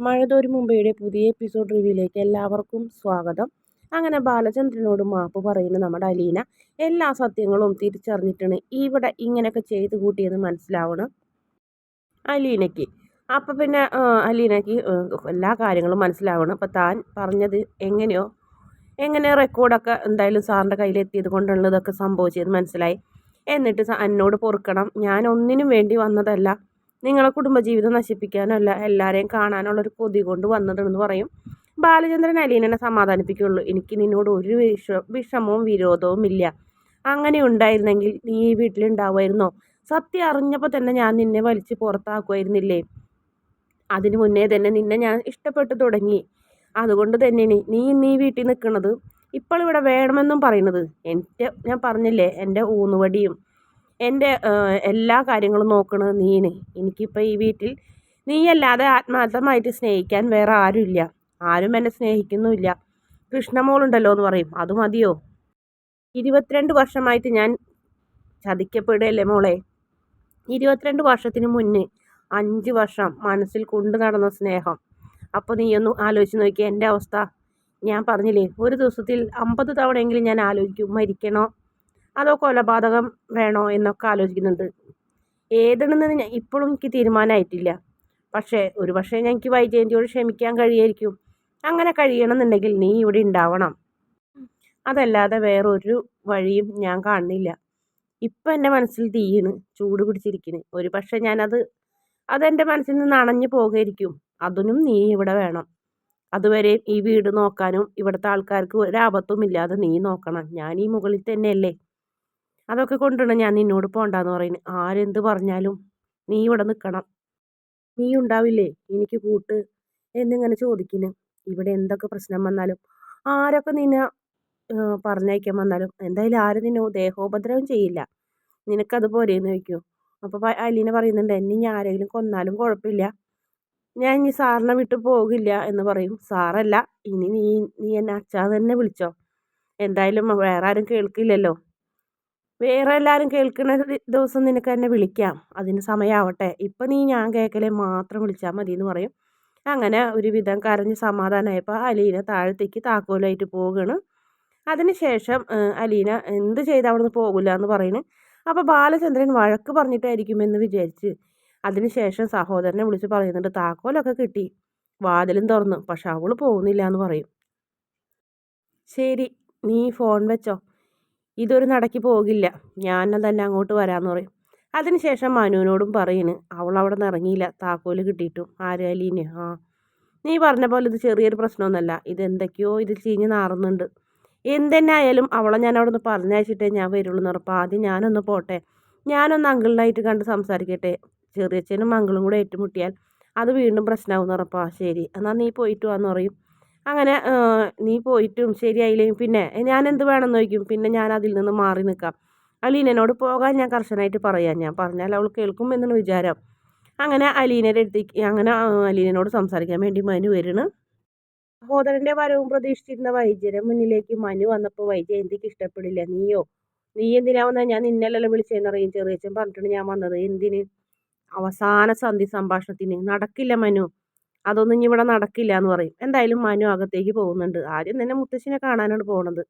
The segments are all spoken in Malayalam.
മഴതോരു മുംബൈയുടെ പുതിയ എപ്പിസോഡ് റിവ്യൂയിലേക്ക് എല്ലാവർക്കും സ്വാഗതം. അങ്ങനെ ബാലചന്ദ്രനോട് മാപ്പ് പറയുന്ന നമ്മുടെ അലീന എല്ലാ സത്യങ്ങളും തിരിച്ചറിഞ്ഞിട്ടാണ് ഇവിടെ ഇങ്ങനെയൊക്കെ ചെയ്തു കൂട്ടിയെന്ന് മനസ്സിലാവണം. അലീനയ്ക്ക്. അപ്പം പിന്നെ അലീനയ്ക്ക് എല്ലാ കാര്യങ്ങളും മനസ്സിലാവണം. അപ്പം താൻ പറഞ്ഞത് എങ്ങനെയോ എങ്ങനെ റെക്കോർഡൊക്കെ എന്തായാലും സാറിന്റെ കയ്യിലെത്തിയത് കൊണ്ടുള്ളതൊക്കെ സംഭവിച്ചതെന്ന് മനസ്സിലായി. എന്നിട്ട് എന്നോട് പൊറുക്കണം. ഞാൻ ഒന്നിനും വേണ്ടി വന്നതല്ല. നിങ്ങളെ കുടുംബജീവിതം നശിപ്പിക്കാനല്ല എല്ലാവരെയും കാണാനുള്ളൊരു കൊതി കൊണ്ട് വന്നതെന്ന് പറയും. ബാലചന്ദ്രൻ അലീനനെ സമാധാനിപ്പിക്കുള്ളൂ. എനിക്ക് നിന്നോട് ഒരു വിഷ വിഷമവും വിരോധവും ഇല്ല. അങ്ങനെ ഉണ്ടായിരുന്നെങ്കിൽ നീ ഈ വീട്ടിലുണ്ടാവുമായിരുന്നോ സത്യം അറിഞ്ഞപ്പോൾ തന്നെ ഞാൻ നിന്നെ വലിച്ച് പുറത്താക്കുമായിരുന്നില്ലേ? അതിനു മുന്നേ തന്നെ നിന്നെ ഞാൻ ഇഷ്ടപ്പെട്ടു തുടങ്ങി. അതുകൊണ്ട് തന്നെ നീ നീ വീട്ടിൽ നിൽക്കുന്നത് ഇപ്പോൾ ഇവിടെ വേണമെന്നും പറയുന്നത്. എന്റെ ഞാൻ പറഞ്ഞില്ലേ എന്റെ ഊന്നുവടിയും എന്റെ എല്ലാ കാര്യങ്ങളും നോക്കണത് നീന് എനിക്കിപ്പോൾ ഈ വീട്ടിൽ നീയല്ലാതെ ആത്മാർത്ഥമായിട്ട് സ്നേഹിക്കാൻ വേറെ ആരുമില്ല. ആരും എന്നെ സ്നേഹിക്കുന്നുമില്ല. കൃഷ്ണമോളുണ്ടല്ലോ എന്ന് പറയും. അത് മതിയോ? ഇരുപത്തിരണ്ട് വർഷമായിട്ട് ഞാൻ ചതിക്കപ്പെടുകയല്ലേ മോളെ? ഇരുപത്തിരണ്ട് വർഷത്തിന് മുന്നേ അഞ്ച് വർഷം മനസ്സിൽ കൊണ്ടു നടന്ന സ്നേഹം. അപ്പോൾ നീ ഒന്ന് ആലോചിച്ച് നോക്കിയ. എന്റെ അവസ്ഥ ഞാൻ പറഞ്ഞില്ലേ ഒരു ദിവസത്തിൽ അമ്പത് തവണയെങ്കിലും ഞാൻ ആലോചിക്കും മരിക്കണോ? അതോ കൊലപാതകം വേണോ എന്നൊക്കെ ആലോചിക്കുന്നുണ്ട്. ഏതാണെന്ന് ഇപ്പോഴും എനിക്ക് തീരുമാനമായിട്ടില്ല. പക്ഷേ ഒരു പക്ഷേ എനിക്ക് വൈജയന്തിയോട് ക്ഷമിക്കാൻ കഴിയായിരിക്കും. അങ്ങനെ കഴിയണമെന്നുണ്ടെങ്കിൽ നീ ഇവിടെ ഉണ്ടാവണം. അതല്ലാതെ വേറൊരു വഴിയും ഞാൻ കാണുന്നില്ല. ഇപ്പം എന്റെ മനസ്സിൽ തീയാണ് ചൂട് പിടിച്ചിരിക്കുന്നു ഒരു പക്ഷേ ഞാനത് അതെന്റെ മനസ്സിൽ നിന്ന് അണഞ്ഞു പോകായിരിക്കും അതിനും നീ ഇവിടെ വേണം. അതുവരെ ഈ വീട് നോക്കാനും ഇവിടുത്തെ ആൾക്കാർക്ക് ഒരാപത്തും ഇല്ലാതെ നീ നോക്കണം. ഞാൻ ഈ മുകളിൽ തന്നെയല്ലേ? അതൊക്കെ കൊണ്ടാണ് ഞാൻ നിന്നോട് പോണ്ടാന്ന് പറയുന്നത് ആരെന്ത് പറഞ്ഞാലും നീ ഇവിടെ നിൽക്കണം നീ ഉണ്ടാവില്ലേ? എനിക്ക് കൂട്ട്. എന്നിങ്ങനെ ചോദിക്കുന്നു. ഇവിടെ എന്തൊക്കെ പ്രശ്നം വന്നാലും ആരൊക്കെ നിന്നെ പറഞ്ഞയക്കാൻ വന്നാലും എന്തായാലും ആരും നിന്നെ ദേഹോപദ്രവം ചെയ്യില്ല. നിനക്കത് പോരെയെന്ന് ചോദിക്കും. അപ്പോൾ അലീന പറയുന്നുണ്ട് എന്നെ ഇനി ആരെങ്കിലും കൊന്നാലും കുഴപ്പമില്ല. ഞാൻ ഇനി സാറിനെ വിട്ട് പോകില്ല എന്ന് പറയും. സാറല്ല ഇനി നീ നീ എന്നെ അച്ഛാ തന്നെ വിളിച്ചോ. എന്തായാലും വേറെ ആരും കേൾക്കില്ലല്ലോ. വേറെ എല്ലാവരും കേൾക്കുന്ന ദിവസം നിനക്ക് എന്നെ വിളിക്കാം. അതിന് സമയമാവട്ടെ ഇപ്പം നീ ഞാൻ കേൾക്കലേ മാത്രം വിളിച്ചാൽ മതി എന്ന് പറയും. അങ്ങനെ ഒരുവിധം കരഞ്ഞ് സമാധാനമായപ്പോൾ അലീന താഴത്തേക്ക് താക്കോലായിട്ട് പോവുകയാണ് അതിനുശേഷം അലീന എന്ത് ചെയ്ത് അവിടെ നിന്ന് പോകില്ല എന്ന് പറയുന്നു അപ്പോൾ ബാലചന്ദ്രൻ വഴക്ക് പറഞ്ഞിട്ടായിരിക്കുമെന്ന് വിചാരിച്ച് അതിനുശേഷം സഹോദരനെ വിളിച്ച് പറയുന്നുണ്ട് താക്കോലൊക്കെ കിട്ടി. വാതിലും തുറന്നു. പക്ഷെ അവൾ പോകുന്നില്ല എന്ന് പറയും. ശരി നീ ഫോൺ വെച്ചോ. ഇതൊരു നടക്കി പോകില്ല. ഞാൻ തന്നെ അങ്ങോട്ട് വരാമെന്ന് പറയും. അതിനുശേഷം മനുവിനോടും പറയുന്നു അവൾ അവിടെ നിന്ന് ഇറങ്ങിയില്ല. താക്കോൽ കിട്ടിയിട്ടും. ആരാലീന് ആ. നീ പറഞ്ഞ പോലെ ഇത് ചെറിയൊരു പ്രശ്നമൊന്നുമല്ല. ഇതെന്തൊക്കെയോ ഇത് ചീഞ്ഞ് നാറുന്നുണ്ട്. എന്തെന്നെ ആയാലും അവളെ ഞാൻ അവിടെ നിന്ന് പറഞ്ഞയച്ചിട്ടേ ഞാൻ വരുള്ളൂ എന്ന് പറഞ്ഞപ്പോൾ ആദ്യം ഞാനൊന്ന് പോട്ടെ. ഞാനൊന്ന് അങ്കിളിനായിട്ട് കണ്ട് സംസാരിക്കട്ടെ. ചെറിയച്ഛനും അങ്കിളും കൂടെ ഏറ്റുമുട്ടിയാൽ അത് വീണ്ടും പ്രശ്നമാവും എന്ന് പറഞ്ഞപ്പോൾ ശരി. എന്നാൽ നീ പോയിട്ട് വാന്ന് പറയും. അങ്ങനെ നീ പോയിട്ടും ശരിയായില്ലെങ്കിൽ പിന്നെ ഞാൻ എന്ത് വേണമെന്ന് ചോദിക്കും. പിന്നെ ഞാൻ അതിൽ നിന്ന് മാറി നിൽക്കാം അലീനനോട് പോകാൻ ഞാൻ കർശനായിട്ട് പറയാം. ഞാൻ പറഞ്ഞാൽ അവൾ കേൾക്കും എന്നാണ് വിചാരം. അങ്ങനെ അലീനയുടെ അടുത്തേക്ക് അങ്ങനെ അലീനോട് സംസാരിക്കാൻ വേണ്ടി മനു വരുന്നു. സഹോദരന്റെ വരവും പ്രതീക്ഷിച്ചിരുന്ന വൈദ്യരെ മുന്നിലേക്ക് മനു വന്നപ്പോൾ വൈദ്യ എന്തിക്ക് ഇഷ്ടപ്പെടില്ല? നീയോ? നീ എന്തിനാ വന്നത് ഞാൻ നിന്നല്ലല്ലോ വിളിച്ചതെന്നറിയും ചെറിയച്ചൻ പറഞ്ഞിട്ടുണ്ട് ഞാൻ വന്നത്. എന്തിന്? അവസാന സന്ധി സംഭാഷണത്തിന്. നടക്കില്ല മനു. അതൊന്നും ഇനി ഇവിടെ നടക്കില്ല എന്ന് പറയും. എന്തായാലും മനു അകത്തേക്ക് പോകുന്നുണ്ട്. ആദ്യം തന്നെ മുത്തശ്ശിനെ കാണാനാണ് പോകുന്നത്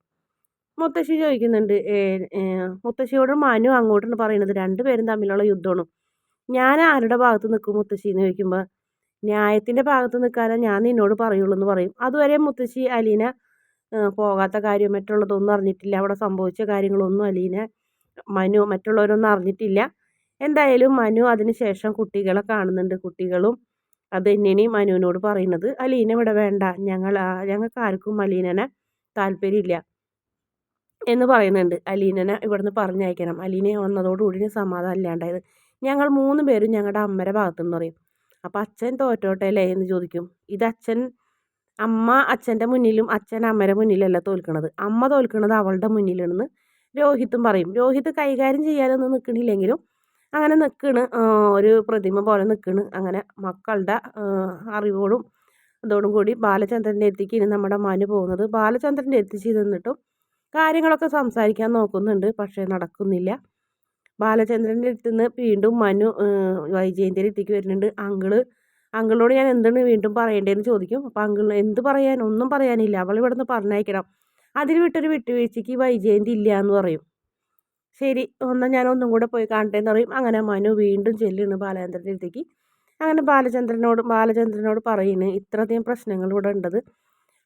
മുത്തശ്ശി ചോദിക്കുന്നുണ്ട് മുത്തശ്ശിയോട് മനു അങ്ങോട്ടാണ് പറയുന്നത് രണ്ടുപേരും തമ്മിലുള്ള യുദ്ധമാണ്. ഞാൻ ആരുടെ ഭാഗത്ത് നിൽക്കും മുത്തശ്ശി? എന്ന് ചോദിക്കുമ്പോൾ ന്യായത്തിന്റെ ഭാഗത്ത് നിൽക്കാനേ ഞാൻ നിന്നോട് പറയുള്ളൂ എന്ന് പറയും. അതുവരെ മുത്തശ്ശി അലീന പോകാത്ത കാര്യം മറ്റുള്ളതൊന്നും അറിഞ്ഞിട്ടില്ല. അവിടെ സംഭവിച്ച കാര്യങ്ങളൊന്നും അലീന മനു മറ്റുള്ളവരൊന്നും അറിഞ്ഞിട്ടില്ല. എന്തായാലും മനു അതിന് ശേഷം കുട്ടികളെ കാണുന്നുണ്ട്. കുട്ടികളും അത് തന്നെയാണ് മനുവിനോട് പറയുന്നത്. അലീന ഇവിടെ വേണ്ട. ഞങ്ങൾ ഞങ്ങൾക്ക് ആർക്കും അലീനനെ താല്പര്യമില്ല എന്ന് പറയുന്നുണ്ട്. അലീനനെ ഇവിടുന്ന് പറഞ്ഞയക്കണം. അലീന വന്നതോടുകൂടി സമാധാനം ഇല്ലാണ്ടായത്. ഞങ്ങൾ മൂന്ന് പേരും ഞങ്ങളുടെ അമ്മയുടെ ഭാഗത്തുനിന്ന് പറയും. അപ്പോൾ അച്ഛൻ തോറ്റോട്ടെ അല്ലേ എന്ന് ചോദിക്കും. ഇത് അച്ഛൻ അമ്മ അച്ഛന്റെ മുന്നിലും അച്ഛൻ അമ്മയുടെ മുന്നിലല്ല തോൽക്കണത്. അമ്മ തോൽക്കണത് അവളുടെ മുന്നിലാണെന്ന് രോഹിത്തും പറയും. രോഹിത് കൈകാര്യം ചെയ്യാനൊന്നും നിൽക്കണില്ലെങ്കിലും അങ്ങനെ നിൽക്കണ് ഒരു പ്രതിമ പോലെ നിൽക്കണ് അങ്ങനെ മക്കളുടെ അറിവോടും അതോടും കൂടി ബാലചന്ദ്രന്റെ അടുത്തേക്ക് ഇനി നമ്മുടെ മനു പോകുന്നത്. ബാലചന്ദ്രന്റെ എത്തിച്ച് നിന്നിട്ടും കാര്യങ്ങളൊക്കെ സംസാരിക്കാൻ നോക്കുന്നുണ്ട് പക്ഷേ നടക്കുന്നില്ല. ബാലചന്ദ്രന്റെ അടുത്ത് നിന്ന് വീണ്ടും മനു വൈജയന്തിന്റെ അടുത്തേക്ക് വരുന്നുണ്ട്. അങ്കിൾ അങ്കിളിനോട് ഞാൻ എന്താണ് വീണ്ടും പറയേണ്ടതെന്ന് ചോദിക്കും. അപ്പോൾ അങ്കിൾ എന്ത് പറയാൻ? ഒന്നും പറയാനില്ല. അവൾ ഇവിടുന്ന് പറഞ്ഞയക്കണം. അതിന് വിട്ടൊരു വിട്ടുവീഴ്ചയ്ക്ക് വൈജയന്തി ഇല്ല എന്ന് പറയും. ശരി ഒന്ന് ഞാൻ ഒന്നും കൂടെ പോയി കാണട്ടെ എന്ന് പറയും. അങ്ങനെ മനു വീണ്ടും ചെല്ലുന്നു ബാലചന്ദ്രന്റെ അടുത്തേക്ക്. അങ്ങനെ ബാലചന്ദ്രനോട് ബാലചന്ദ്രനോട് പറയുന്നു ഇത്രയധികം പ്രശ്നങ്ങൾ ഇവിടെ ഉണ്ടത്.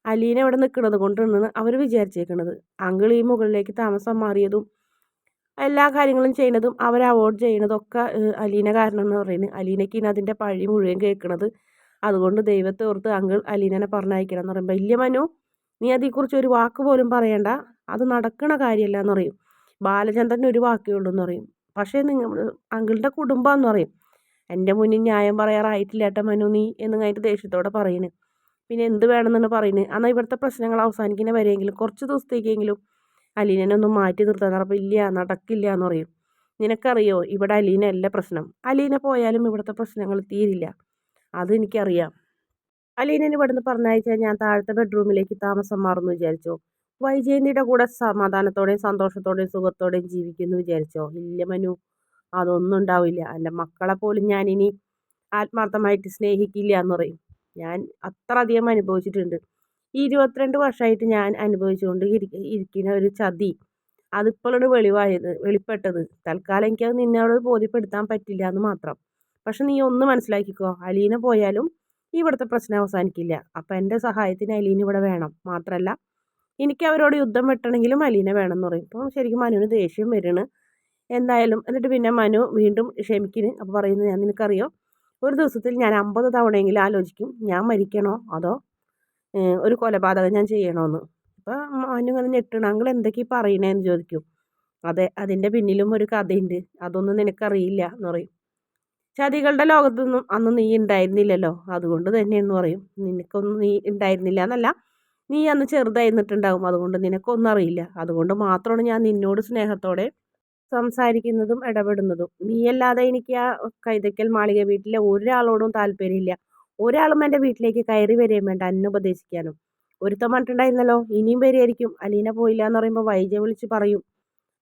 അലീന ഇവിടെ നിൽക്കുന്നത് കൊണ്ടാണ് അവർ വിചാരിച്ചേക്കുന്നത് അങ്കിൾ ഈ മുകളിലേക്ക് താമസം മാറിയതും എല്ലാ കാര്യങ്ങളും ചെയ്യുന്നതും അവർ അവോയ്ഡ് ചെയ്യുന്നതൊക്കെ അലീന കാരണം എന്ന് പറയുന്നത് അലീനയ്ക്ക് ഇനി അതിന്റെ പഴി മുഴുവൻ കേൾക്കുന്നത് അതുകൊണ്ട് ദൈവത്തെ ഓർത്ത് അങ്കിൾ അലീനനെ പറഞ്ഞയക്കണം എന്ന് പറയുമ്പോൾ വലിയ മനു നീ അതേക്കുറിച്ച് ഒരു വാക്ക് പോലും പറയണ്ട. അത് നടക്കണ കാര്യമല്ല എന്ന് പറയും. ബാലചന്ദ്രൻ ഒരു വാക്കേ ഉള്ളൂ എന്ന് പറയും. പക്ഷേ നിങ്ങൾ അങ്കിളിന്റെ കുടുംബം എന്ന് പറയും. എന്റെ മുന്നിൽ ന്യായം പറയാറായിട്ടില്ല ഏട്ടാ മനു നീ എന്ന് കഴിഞ്ഞിട്ട് ദേഷ്യത്തോടെ പറയുന്നു പിന്നെ എന്ത് വേണമെന്നാണ് പറയുന്നത് എന്നാൽ ഇവിടുത്തെ പ്രശ്നങ്ങൾ അവസാനിക്കുന്ന വരെയെങ്കിലും കുറച്ച് ദിവസത്തേക്കെങ്കിലും അലീനനെ ഒന്ന് മാറ്റി നിർത്താൻ പറഞ്ഞപ്പോൾ ഇല്ല നടക്കില്ല എന്ന് പറയും. നിനക്കറിയോ ഇവിടെ അലീന അല്ല പ്രശ്നം. അലീന പോയാലും ഇവിടുത്തെ പ്രശ്നങ്ങൾ തീരില്ല. അതെനിക്കറിയാം അലീനനെ ഇവിടുന്ന് പറഞ്ഞയച്ചാൽ ഞാൻ താഴത്തെ ബെഡ്റൂമിലേക്ക് താമസം മാറുമെന്ന് വിചാരിച്ചോ? വൈജയന്തിയുടെ കൂടെ സമാധാനത്തോടെയും സന്തോഷത്തോടെയും സുഖത്തോടെയും ജീവിക്കുന്നു വിചാരിച്ചോ? ഇല്ല മനു അതൊന്നും ഉണ്ടാവില്ല. എന്റെ മക്കളെ പോലും ഞാൻ ഇനി ആത്മാർത്ഥമായിട്ട് സ്നേഹിക്കില്ല എന്ന് പറയും. ഞാൻ അത്ര അധികം അനുഭവിച്ചിട്ടുണ്ട്. ഈ ഇരുപത്തിരണ്ട് വർഷമായിട്ട് ഞാൻ അനുഭവിച്ചുകൊണ്ട് ഇരിക്കുന്ന ഒരു ചതി. അതിപ്പോഴാണ് വെളിവായത് വെളിപ്പെട്ടത്. തൽക്കാലം എനിക്കത് നിന്നോട് ബോധ്യപ്പെടുത്താൻ പറ്റില്ല എന്ന് മാത്രം. പക്ഷെ നീ ഒന്ന് മനസ്സിലാക്കിക്കോ. അലീന പോയാലും ഇവിടുത്തെ പ്രശ്നം അവസാനിക്കില്ല. അപ്പം എന്റെ സഹായത്തിന് അലീന ഇവിടെ വേണം. മാത്രമല്ല എനിക്ക് അവരോട് യുദ്ധം വെട്ടണമെങ്കിലും അലീന വേണമെന്ന് പറയും. അപ്പോൾ ശരിക്കും മനുവിന് ദേഷ്യം വരുന്നു എന്തായാലും എന്നിട്ട് പിന്നെ മനു വീണ്ടും ക്ഷമിക്കുന്നു അപ്പോൾ പറയുന്നത് ഞാൻ നിനക്കറിയോ ഒരു ദിവസത്തിൽ ഞാൻ അമ്പത് തവണയെങ്കിലും ആലോചിക്കും ഞാൻ മരിക്കണോ? അതോ ഒരു കൊലപാതകം ഞാൻ ചെയ്യണമെന്ന് അപ്പോൾ മനു ഇങ്ങനെ ഞെട്ടണം അങ്ങൾ എന്തൊക്കെയാണ് പറയണേന്ന് ചോദിക്കും. അതെ അതിന്റെ പിന്നിലും ഒരു കഥയുണ്ട് അതൊന്നും നിനക്കറിയില്ല എന്ന് പറയും. ചതികളുടെ ലോകത്തൊന്നും അന്ന് നീ ഉണ്ടായിരുന്നില്ലല്ലോ അതുകൊണ്ട് തന്നെയെന്ന് പറയും. നിനക്കൊന്നും നീ ഉണ്ടായിരുന്നില്ല എന്നല്ല നീ അന്ന് ചെറുതായിരുന്നിട്ടുണ്ടാകും അതുകൊണ്ട് നിനക്കൊന്നും അറിയില്ല. അതുകൊണ്ട് മാത്രമാണ് ഞാൻ നിന്നോട് സ്നേഹത്തോടെ സംസാരിക്കുന്നതും ഇടപെടുന്നതും. നീയല്ലാതെ എനിക്ക് ആ കൈതക്കൽ മാളിക വീട്ടിലെ ഒരാളോടും താല്പര്യമില്ല. ഒരാളും എന്റെ വീട്ടിലേക്ക് കയറി വരികയും വേണ്ട. എന്നെ ഉപദേശിക്കാനും. ഒരുത്തം പറഞ്ഞിട്ടുണ്ടായിരുന്നല്ലോ ഇനിയും വരികയായിരിക്കും. അലീന പോയില്ല എന്ന് പറയുമ്പോൾ വൈജ വിളിച്ച് പറയും.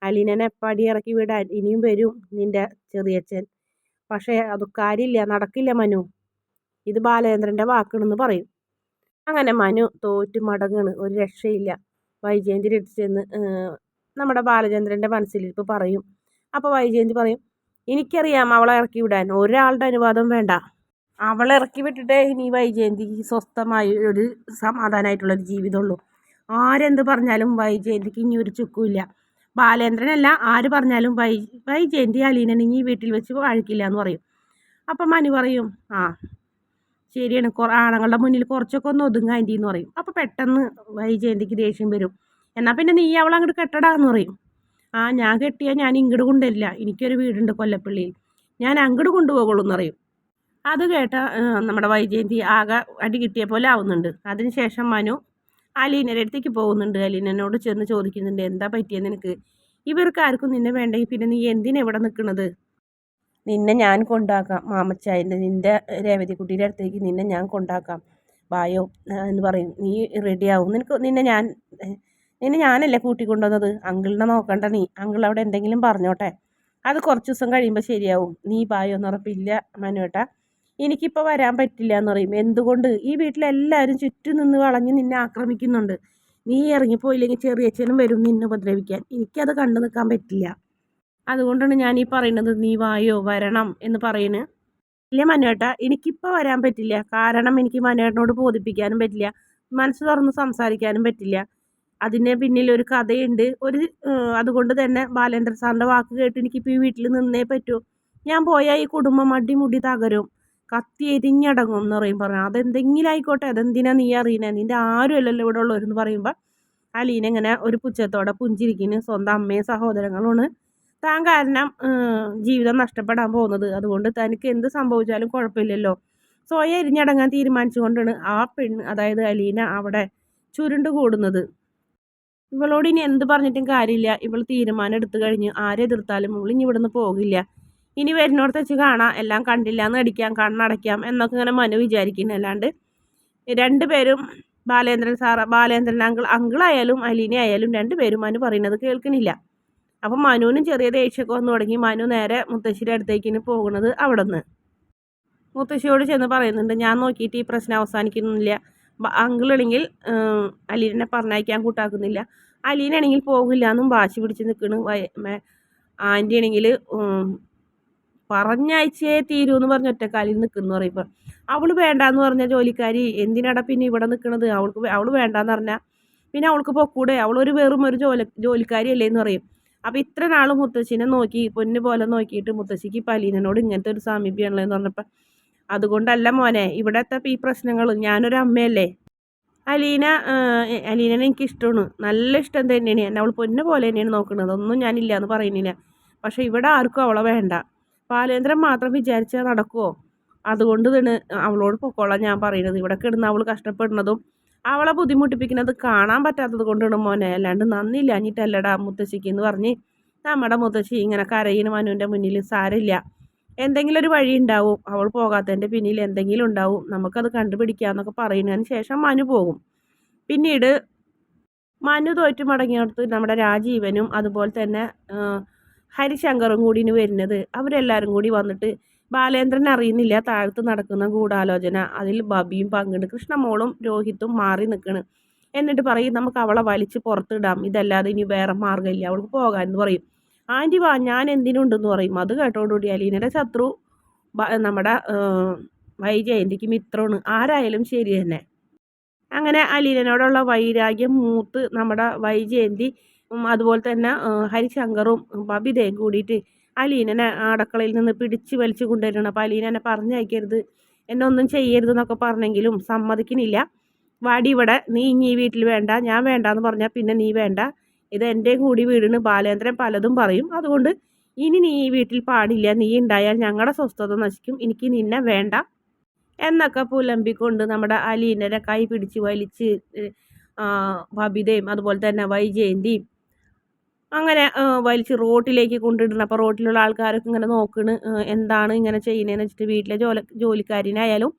അലീനനെ പടി ഇറക്കി വിടാൻ ഇനിയും വരും നിന്റെ ചെറിയച്ഛൻ. പക്ഷേ അത് കാര്യമില്ല. നടക്കില്ല മനു. ഇത് ബാലേന്ദ്രന്റെ വാക്കാണെന്ന് പറയും. അങ്ങനെ മനു തോറ്റ് മടങ്ങാണ്. ഒരു രക്ഷയില്ല. വൈജയന്തി എടുത്ത് ചെന്ന് നമ്മുടെ ബാലചന്ദ്രന്റെ മനസ്സിലിരിപ്പ് പറയും. അപ്പോൾ വൈജയന്തി പറയും എനിക്കറിയാം അവളെ ഇറക്കി വിടാൻ. ഒരാളുടെ അനുവാദം വേണ്ട. അവളെ ഇറക്കി വിട്ടിട്ടേ ഇനി വൈജയന്തിക്ക് സ്വസ്ഥമായി ഒരു സമാധാനമായിട്ടുള്ളൊരു ജീവിതമുള്ളൂ. ആരെന്ത് പറഞ്ഞാലും വൈജയന്തിക്ക് ഇനി ഒരു ചുക്കുമില്ല. ബാലേന്ദ്രനല്ല ആര് പറഞ്ഞാലും വൈ വൈജയന്തി അലീനനെ ഈ വീട്ടിൽ വെച്ച് വഴക്കില്ല എന്ന് പറയും. അപ്പം മനു പറയും ആ ശരിയാണ്. ആണുങ്ങളുടെ മുന്നിൽ കുറച്ചൊക്കെ ഒന്ന് ഒതുങ്ങാൻ എന്ന് പറയും. അപ്പോൾ പെട്ടെന്ന് വൈജയന്തിക്ക് ദേഷ്യം വരും. എന്നാൽ പിന്നെ നീ അവളെ അങ്ങോട്ട് കെട്ടടാന്ന് പറയും. ആ ഞാൻ കെട്ടിയാൽ ഞാൻ ഇങ്ങോട്ട് കൊണ്ടുവരില്ല. എനിക്കൊരു വീടുണ്ട് കൊല്ലപ്പള്ളിയിൽ. ഞാൻ അങ്ങോട്ട് കൊണ്ടുപോകുള്ളൂ എന്ന് പറയും. അത് കേട്ട നമ്മുടെ വൈജയന്തി ആകെ അടി കിട്ടിയ പോലെ ആവുന്നുണ്ട്. അതിനുശേഷം മനു അലീനയുടെ അടുത്തേക്ക് പോകുന്നുണ്ട്. അലീനോട് ചെന്ന് ചോദിക്കുന്നുണ്ട് എന്താ പറ്റിയത് നിനക്ക്? ഇവർക്ക് ആർക്കും നിന്നെ വേണ്ടെങ്കിൽ പിന്നെ നീ എന്തിനെവിടെ നിൽക്കുന്നത്? നിന്നെ ഞാൻ കൊണ്ടാക്കാം. മാമച്ചായന്റെ നിന്റെ രേവതിക്കുട്ടിയുടെ അടുത്തേക്ക് നിന്നെ ഞാൻ കൊണ്ടാക്കാം. ബായോ എന്ന് പറയും. നീ റെഡിയാവും നിനക്ക് നിന്നെ ഞാൻ നിന്നെ ഞാനല്ലേ കൂട്ടിക്കൊണ്ടുവന്നത്? അങ്കിളിനെ നോക്കണ്ട നീ. അങ്കിൾ അവിടെ എന്തെങ്കിലും പറഞ്ഞോട്ടെ. അത് കുറച്ച് ദിവസം കഴിയുമ്പോൾ ശരിയാവും. നീ ബായോ എന്ന് ഉറപ്പില്ല മനുവേട്ടാ എനിക്കിപ്പോൾ വരാൻ പറ്റില്ല എന്ന് പറയും. എന്തുകൊണ്ട്? ഈ വീട്ടിലെല്ലാവരും ചുറ്റും നിന്ന് വളഞ്ഞ് നിന്നെ ആക്രമിക്കുന്നുണ്ട്. നീ ഇറങ്ങിപ്പോയില്ലെങ്കിൽ ചെറിയച്ഛനും വരും നിന്നെ ഉപദ്രവിക്കാൻ. എനിക്കത് കണ്ടു നിൽക്കാൻ പറ്റില്ല. അതുകൊണ്ടാണ് ഞാൻ ഈ പറയുന്നത് നീ വായോ വരണം എന്ന് പറയുന്നത് ഇല്ല മനുവേട്ട എനിക്കിപ്പോൾ വരാൻ പറ്റില്ല. കാരണം എനിക്ക് മനുവേട്ടനോട് ബോധിപ്പിക്കാനും പറ്റില്ല. മനസ്സ് തുറന്ന് സംസാരിക്കാനും പറ്റില്ല. അതിന് പിന്നിൽ ഒരു കഥയുണ്ട്. ഒരു അതുകൊണ്ട് തന്നെ ബാലേന്ദ്ര സാറിന്റെ വാക്ക് കേട്ട് എനിക്കിപ്പോൾ ഈ വീട്ടിൽ നിന്നേ പറ്റൂ. ഞാൻ പോയാൽ ഈ കുടുംബം അടിമുടി തകരും. കത്തി എരിഞ്ഞടങ്ങും എന്ന് പറയും പറഞ്ഞു. അതെന്തെങ്കിലും ആയിക്കോട്ടെ അതെന്തിനാ നീ അറിയണേ? നിന്റെ ആരും അല്ലല്ലോ ഇവിടെ ഉള്ളവരെന്ന് പറയുമ്പോൾ അലീന ഇങ്ങനെ ഒരു പുച്ഛത്തോടെ പുഞ്ചിരിക്കുന്നു സ്വന്തം അമ്മയും സഹോദരങ്ങളുമാണ്. താൻ കാരണം ജീവിതം നഷ്ടപ്പെടാൻ പോകുന്നത്. അതുകൊണ്ട് തനിക്ക് എന്ത് സംഭവിച്ചാലും കുഴപ്പമില്ലല്ലോ. സ്വയം എരിഞ്ഞടങ്ങാൻ തീരുമാനിച്ചുകൊണ്ടാണ് ആ പെണ്ണ് അതായത് അലീന അവിടെ ചുരുണ്ട് കൂടുന്നത്. ഇവളോട് ഇനി എന്ത് പറഞ്ഞിട്ടും കാര്യമില്ല. ഇവൾ തീരുമാനം എടുത്തു കഴിഞ്ഞ് ആരെ എതിർത്താലും ഇവൾ ഇനി ഇവിടുന്ന് പോകില്ല. ഇനി വരുന്നോടത്ത് വെച്ച് കാണാം. എല്ലാം കണ്ടില്ല എന്ന് അടിക്കാം കണ്ണടയ്ക്കാം എന്നൊക്കെ ഇങ്ങനെ മനു വിചാരിക്കുന്നു. അല്ലാണ്ട് രണ്ടുപേരും ബാലേന്ദ്രൻ സാറ ബാലേന്ദ്രൻ അങ്കിൾ അങ്കിളായാലും അലീന ആയാലും രണ്ടുപേരും മനു പറയുന്നത് കേൾക്കണില്ല അപ്പം മനുവിനും ചെറിയ ദേഷ്യമൊക്കെ വന്നു തുടങ്ങി. മനു നേരെ മുത്തശ്ശിയുടെ അടുത്തേക്കിന് പോകുന്നത് അവിടെ നിന്ന് മുത്തശ്ശിയോട് ചെന്ന് പറയുന്നുണ്ട് ഞാൻ നോക്കിയിട്ട് ഈ പ്രശ്നം അവസാനിക്കുന്നില്ല. അങ്കിളാണെങ്കിൽ അലീനെ പറഞ്ഞയക്കാൻ കൂട്ടാക്കുന്നില്ല. അലീനാണെങ്കിൽ പോകില്ല എന്നും വാശി പിടിച്ച് നിൽക്കണ്. ആന്റി ആണെങ്കിൽ പറഞ്ഞയച്ചേ തീരൂ എന്ന് പറഞ്ഞ ഒറ്റക്കാലിൽ നിൽക്കുന്നു പറയുമ്പോൾ അവൾ വേണ്ടാന്ന് പറഞ്ഞ ജോലിക്കാരി എന്തിനാടാ പിന്നെ ഇവിടെ നിൽക്കണത്? അവൾക്ക് അവൾ വേണ്ടാന്ന് പറഞ്ഞാൽ പിന്നെ അവൾക്ക് പൊക്കൂടെ. അവളൊരു വെറും ഒരു ജോലി ജോലിക്കാരിയല്ലേ എന്ന് പറയും. അപ്പോൾ ഇത്ര നാൾ മുത്തശ്ശിനെ നോക്കി പൊന്നു പോലെ നോക്കിയിട്ട് മുത്തശ്ശിക്ക് പലീനോട് ഇങ്ങനത്തെ ഒരു സാമീപ്യമാണല്ലോ എന്ന് പറഞ്ഞപ്പോൾ അതുകൊണ്ടല്ല മോനെ ഇവിടത്തെ ഈ പ്രശ്നങ്ങൾ ഞാനൊരു അമ്മയല്ലേ? അലീന അലീനനെ എനിക്ക് ഇഷ്ടമാണ് നല്ല ഇഷ്ടം തന്നെയാണ്. എന്നെ അവൾ പൊന്നു പോലെ തന്നെയാണ് നോക്കുന്നത് ഒന്നും ഞാനില്ല എന്ന് പറയുന്നില്ല. പക്ഷേ ഇവിടെ ആർക്കും അവളെ വേണ്ട. ബാലേന്ദ്രൻ മാത്രം വിചാരിച്ചാൽ നടക്കുമോ അതുകൊണ്ട് തന്നെ അവളോട് പൊക്കോളാം ഞാൻ പറയുന്നത്. ഇവിടെ കിടന്ന് അവൾ കഷ്ടപ്പെടുന്നതും അവളെ ബുദ്ധിമുട്ടിപ്പിക്കുന്നത് കാണാൻ പറ്റാത്തത് കൊണ്ടാണ് മോനെ. അല്ലാണ്ട് നന്ദിയില്ല അഞ്ഞിട്ടല്ലടാ മുത്തശ്ശിക്ക് എന്ന് പറഞ്ഞ് നമ്മുടെ മുത്തശ്ശി ഇങ്ങനെ കരയിന് മനുവിന്റെ മുന്നിൽ സാരില്ല എന്തെങ്കിലും ഒരു വഴി ഉണ്ടാവും. അവൾ പോകാത്തതിന്റെ പിന്നിൽ എന്തെങ്കിലും ഉണ്ടാവും. നമുക്കത് കണ്ടുപിടിക്കാമെന്നൊക്കെ പറയുന്നതിന് ശേഷം മനു പോകും. പിന്നീട് മനു തോറ്റു മടങ്ങിയെടുത്ത് നമ്മുടെ രാജീവനും അതുപോലെ തന്നെ ഹരിശങ്കറും കൂടി വരുന്നത് അവരെല്ലാവരും കൂടി വന്നിട്ട് ബാലേന്ദ്രൻ അറിയുന്നില്ല താഴത്ത് നടക്കുന്ന ഗൂഢാലോചന. അതിൽ ബബിയും പങ്കുണ്ട് കൃഷ്ണമോളും രോഹിത്തും മാറി നിൽക്കണ്. എന്നിട്ട് പറയും നമുക്ക് അവളെ വലിച്ച് പുറത്തിടാം. ഇതല്ലാതെ ഇനി വേറെ മാർഗമില്ല. അവൾക്ക് പോകാൻ എന്ന് പറയും. ആന്റി വാ ഞാൻ എന്തിനുണ്ടെന്ന് പറയും. അത് കേട്ടോടുകൂടി അലീനയുടെ ശത്രു നമ്മുടെ വൈജയന്തിക്ക് മിത്രമാണ്. ആരായാലും ശരി തന്നെ. അങ്ങനെ അലീനോടുള്ള വൈരാഗ്യം മൂത്ത് നമ്മുടെ വൈജയന്തി അതുപോലെ തന്നെ ഹരിശങ്കറും ബബിതയും കൂടിയിട്ട് അലീനനെ അടക്കളയിൽ നിന്ന് പിടിച്ച് വലിച്ചു കൊണ്ടുവരണം. അപ്പോൾ അലീനനെ പറഞ്ഞയക്കരുത്. എന്നെ ഒന്നും ചെയ്യരുത് എന്നൊക്കെ പറഞ്ഞെങ്കിലും സമ്മതിക്കുന്നില്ല. വാടി ഇവിടെ നീ ഇനി ഈ വീട്ടിൽ വേണ്ട ഞാൻ വേണ്ട എന്ന് പറഞ്ഞാൽ പിന്നെ നീ വേണ്ട. ഇത് എന്റെ കൂടി വീടിന് ബാലേന്ദ്രൻ പലതും പറയും. അതുകൊണ്ട് ഇനി നീ ഈ വീട്ടിൽ പാടില്ല. നീ ഉണ്ടായാൽ ഞങ്ങളുടെ സ്വസ്ഥത നശിക്കും. എനിക്ക് നിന്നെ വേണ്ട. എന്നൊക്കെ പുലമ്പിക്കൊണ്ട് നമ്മുടെ അലീനരെ കൈ പിടിച്ച് വലിച്ച് ബബിതയും അതുപോലെ തന്നെ വൈജയന്തിയും അങ്ങനെ വലിച്ച് റോട്ടിലേക്ക് കൊണ്ടിടണം അപ്പോൾ റോട്ടിലുള്ള ആൾക്കാരൊക്കെ ഇങ്ങനെ നോക്കണ് എന്താണ് ഇങ്ങനെ ചെയ്യുന്നതെന്ന് വെച്ചിട്ട് വീട്ടിലെ ജോല ജോലിക്കാരിനായാലും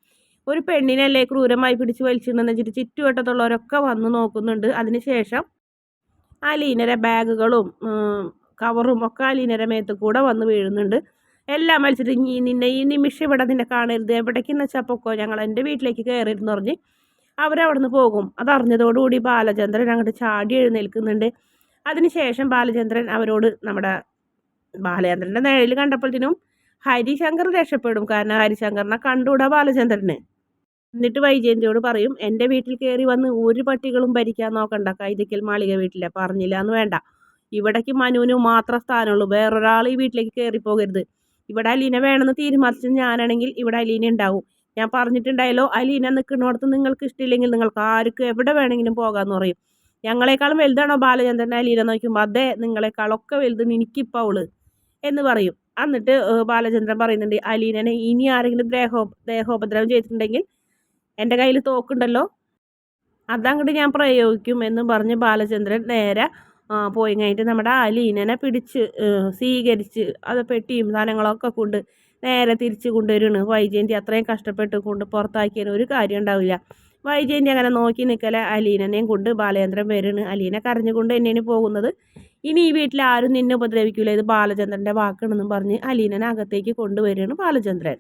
ഒരു പെണ്ണിനല്ലേ ക്രൂരമായി പിടിച്ച് വലിച്ചിടണമെന്ന് വെച്ചിട്ട് ചുറ്റുവട്ടത്തുള്ളവരൊക്കെ വന്ന് നോക്കുന്നുണ്ട്. അതിന് ശേഷം അലീനരെ ബാഗുകളും കവറും ഒക്കെ അലീനരെ മേത്ത് കൂടെ വന്ന് വീഴുന്നുണ്ട്. എല്ലാം വലിച്ചിട്ട് ഇനി നിന്നെ ഈ നിമിഷം ഇവിടെ നിന്നെ കാണരുത്. എവിടേക്കെന്ന് വെച്ചാൽ പൊക്കോ ഞങ്ങൾ എന്റെ വീട്ടിലേക്ക് കയറിയിരുന്നു പറഞ്ഞ് അവരവിടെ നിന്ന് പോകും. അതറിഞ്ഞതോടുകൂടി ബാലചന്ദ്രൻ അങ്ങോട്ട് ചാടി എഴുന്നേൽക്കുന്നുണ്ട്. അതിനുശേഷം ബാലചന്ദ്രൻ അവരോട് നമ്മുടെ ബാലചന്ദ്രന്റെ നിഴൽ കണ്ടപ്പോഴത്തേനും ഹരിശങ്കർ രക്ഷപ്പെടും. കാരണം ഹരിശങ്കറിനെ കണ്ടുകൂടാ ബാലചന്ദ്രന്. എന്നിട്ട് വൈജയന്തിയോട് പറയും എന്റെ വീട്ടിൽ കയറി വന്ന് ഒരു പട്ടികളും ഭരിക്കാൻ നോക്കണ്ട. കൈതക്കൽ മാളിക വീട്ടിലെ. പറഞ്ഞില്ല എന്ന് വേണ്ട. ഇവിടേക്ക് മനുവിന് മാത്രം സ്ഥാനമുള്ളൂ. വേറൊരാൾ ഈ വീട്ടിലേക്ക് കയറി പോകരുത്. ഇവിടെ അലീന വേണമെന്ന് തീരുമാനിച്ചത് ഞാനാണെങ്കിൽ ഇവിടെ അലീന ഉണ്ടാവും. ഞാൻ പറഞ്ഞിട്ടുണ്ടായല്ലോ അലീന നിൽക്കുന്നിടത്ത് നിങ്ങൾക്ക് ഇഷ്ടമില്ലെങ്കിൽ നിങ്ങൾക്ക് ആർക്കും എവിടെ വേണമെങ്കിലും പോകാമെന്ന് പറയും. ഞങ്ങളെക്കാളും വലുതാണോ ബാലചന്ദ്രൻ അലീന നോക്കുമ്പോൾ അതെ നിങ്ങളെക്കാളൊക്കെ വലുത് എനിക്കിപ്പോൾ അവൾ എന്ന് പറയും. എന്നിട്ട് ബാലചന്ദ്രൻ പറയുന്നുണ്ട് അലീനനെ ഇനി ആരെങ്കിലും ദേഹോ ദേഹോപദ്രവം ചെയ്തിട്ടുണ്ടെങ്കിൽ എന്റെ കയ്യിൽ തോക്കുണ്ടല്ലോ. അതങ്ങോട്ട് ഞാൻ പ്രയോഗിക്കും എന്ന് പറഞ്ഞ് ബാലചന്ദ്രൻ നേരെ പോയി. കഴിഞ്ഞിട്ട് നമ്മുടെ അലീനനെ പിടിച്ച് സ്വീകരിച്ച് അത് പെട്ടിയും സാധനങ്ങളൊക്കെ കൊണ്ട് നേരെ തിരിച്ച് കൊണ്ടുവരുന്നു വൈജയന്തി അത്രയും കഷ്ടപ്പെട്ട് കൊണ്ട് പുറത്താക്കിയതിന് ഒരു കാര്യം ഉണ്ടാവില്ല. വൈജയന്തി അങ്ങനെ നോക്കി നിൽക്കല അലീനനെയും കൊണ്ട് ബാലചന്ദ്രൻ വരുന്നു അലീനെ കരഞ്ഞുകൊണ്ട് തന്നെയാണ് പോകുന്നത്. ഇനി ഈ വീട്ടിൽ ആരും നിന്നെ ഉപദ്രവിക്കില്ല ഇത് ബാലചന്ദ്രന്റെ വാക്കാണെന്നും പറഞ്ഞ് അലീനനെ അകത്തേക്ക് കൊണ്ടുവരികയാണ് ബാലചന്ദ്രൻ.